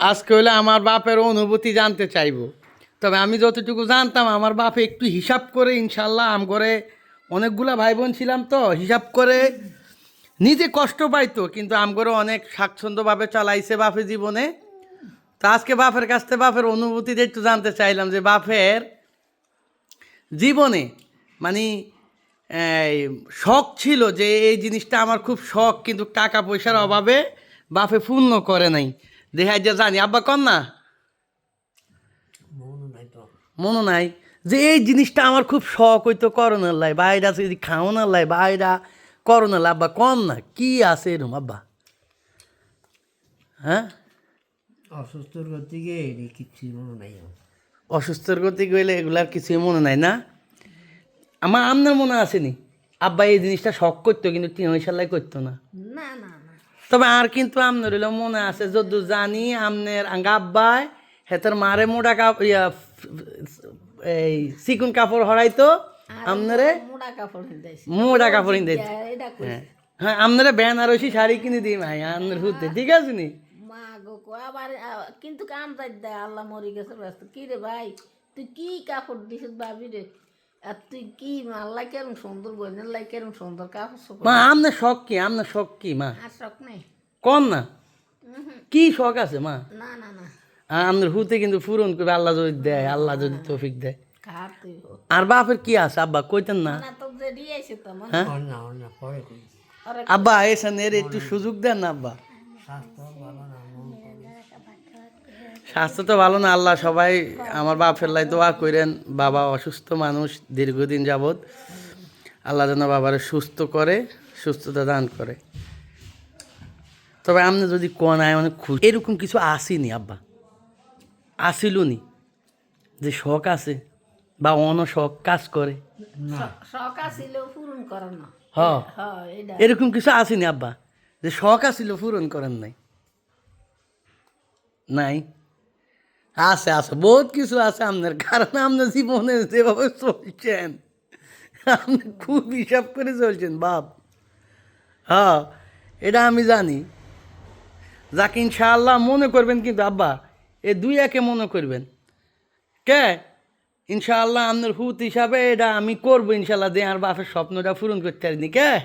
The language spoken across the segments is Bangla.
আজকে হলে আমার বাপের অনুভূতি জানতে চাইব। তবে আমি যতটুকু জানতাম, আমার বাপ একটু হিসাব করে ইনশাল্লাহ আম করে অনেকগুলা ভাই বোন ছিলাম তো, হিসাব করে নিজে কষ্ট পাইতো, কিন্তু আম করে অনেক স্বাচ্ছন্দ্যভাবে চালাইছে বাপে জীবনে। তা আজকে বাপের কাছ থেকে বাপের অনুভূতিটা একটু জানতে চাইলাম যে বাপের জীবনে মানে শখ ছিল যে এই জিনিসটা আমার খুব শখ, কিন্তু টাকা পয়সার অভাবে বাপে পূর্ণ করে নাই। দেখাই যে জানি আব্বা কন না? মনে নাই যে এই জিনিসটা আমার খুব শখ হইতো করোনার লাই বাইরা যদি খাওয়ানোর লাই বাইরা করোনার লাই আব্বা কন না কি আছে এরম আব্বা? হ্যাঁ? অসুস্থর গতিকে এটি কিচ্ছুই মনে নাই অসুস্থর গতি গেলে এগুলার কিছুই মনে নাই না? আমার আপনার মনে আসেনি আব্বা এই জিনিসটা শখ করতো কিন্তু তিন সাল্লাই করতো না। না না। তবে আর কিন্তু আপনার হইল মনে আছে যদ্দূর জানি আপনার আঙ্গা আব্বাই হেতার মারে মোটা কাপ ইয়া এই চিকুন কাপড় হরাইতো কাপড় মোটা কাপড় এটা কই হ্যাঁ হ্যাঁ আপনারা বেনারসি শাড়ি কিনে দিই ভাই আপনার হুতে ঠিক আছে নি? আবার কিন্তু কাম যাই আল্লাহ মরি গেছে ব্যস্ত। কি রে ভাই তুই কি কাপড় দিছিস ভাবি রে আর তুই কি সুন্দর সুন্দর কাপড় মা শখ কি? আপনার শখ কি মা? আর শখ নেই। কন না? কি শখ আছে মা? না না না। হুতে কিন্তু পূরণ করবে আল্লাহ যদি দেয় আল্লাহ যদি তৌফিক দেয়। আর বাপের কি আছে আব্বা? কইতেন না। না তো যে দিয়েছে তো মনে হ্যাঁ? আব্বা এসেন এর একটু সুযোগ দেন না আব্বা স্বাস্থ্য ভালো না মন করে স্বাস্থ্য তো ভালো না আল্লাহ সবাই আমার বাপের লাই দোয়া করেন। বাবা অসুস্থ মানুষ দীর্ঘদিন যাবৎ। আল্লাহ যেন বাবারে সুস্থ করে সুস্থতা দান করে। তবে আপনি যদি কোন আয় অনেক খুশি এরকম কিছু আসেনি আব্বা। আসিল নি যে শখ আছে বা অন শখ কাজ করে। শখ আসিল পূরণ করার না। হ। হ্যাঁ এরকম কিছু আসেনি আব্বা। যে শখ আসিল পূরণ করেন নাই। নাই? আছে আছে। বহুত কিছু আছে আপনার, কারণ আপনার জীবনে যেভাবে চলছেন, আপনি খুব হিসাব করে চলছেন, বাপ। হ্যাঁ এটা আমি জানি। যাকে, ইনশাআল্লাহ মনে করবেন কিন্তু, আব্বা, এ দুই একে মনে করবেন। কে? ইনশাআল্লাহ আপনার হুত হিসাবে এটা আমি করব, ইনশাআল্লাহ। দিয়ে আর বাপের স্বপ্নটা পূরণ করতে পারিনি, কে?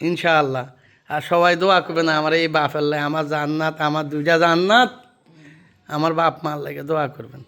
ইনশাআল্লাহ। আর সবাই দোয়া করবে না আমার এই বাপের লাই, আমার জান্নাত, আমার দুইটা জান্নাত। আমার বাপ মার লাগে দোয়া করবেন।